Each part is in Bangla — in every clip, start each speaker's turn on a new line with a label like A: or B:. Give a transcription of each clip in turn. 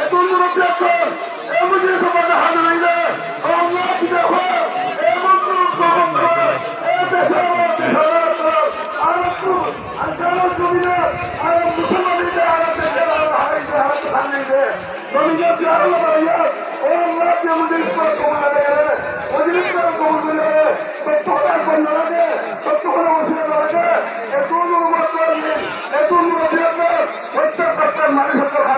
A: এত মুরব্বী আছে এই মুজির সমাজে হাজির হইলে আল্লাহ কি দেখো প্রত্যেক মানুষ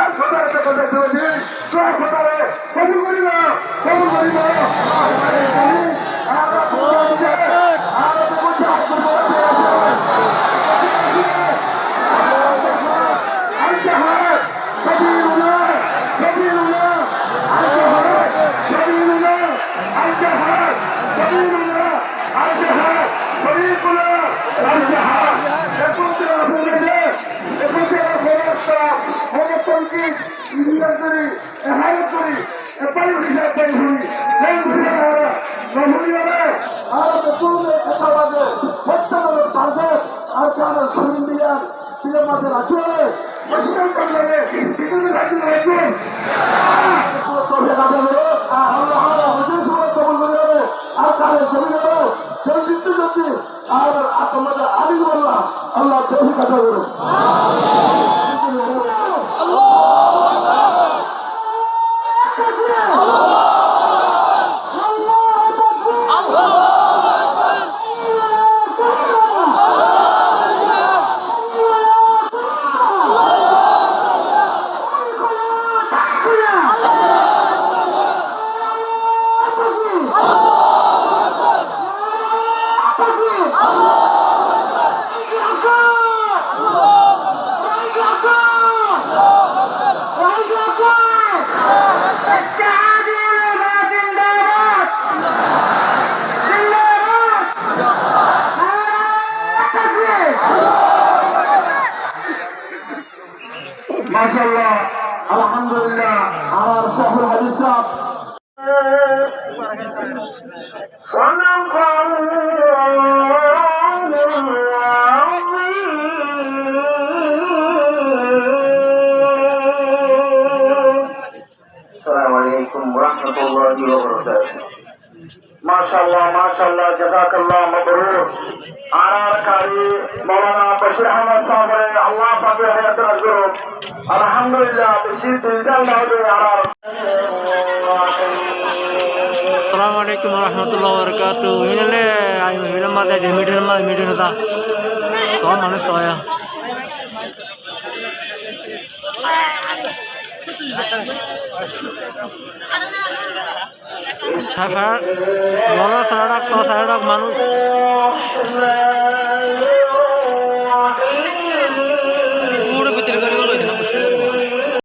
A: আর খোদার কাছে দেখতে তুই আর খোদারে কবুল করি না কবুল করি না আমরা খোদা বিজয় আমরা তখন কথা বাজে হচ্ছে বলে পারবে আর কার শরীর দিয়ে দিয়ে মাঝে রাখি হবে পরিষ্কার করলে পৃথিবী রাখি রাখুন তবে কাজে আল্লাহ জমি করুন। মাশাল্লাহ আলহামদুলিল্লাহ আমার শহর হাজির সাহেব সনম السلام عليكم ورحمة الله وبركاته মাশাল্লাহ মাশাল্লাহ জাজাকাল্লাহ মাবরুর আনার কারি মাওলানা বশির আহমদ সাহেবের আল্লাহ পাকের হায়াত রাজগুরু আলহামদুলিল্লাহ বেশি দিলদার মাহদে আনার
B: Assalamu alaikum warahmatullahi wabarakatuh. Ini le, ayo film ada di media mana media ada. Kau mana ছাড়া নয় ছাড়া ছাড়া মানুষ।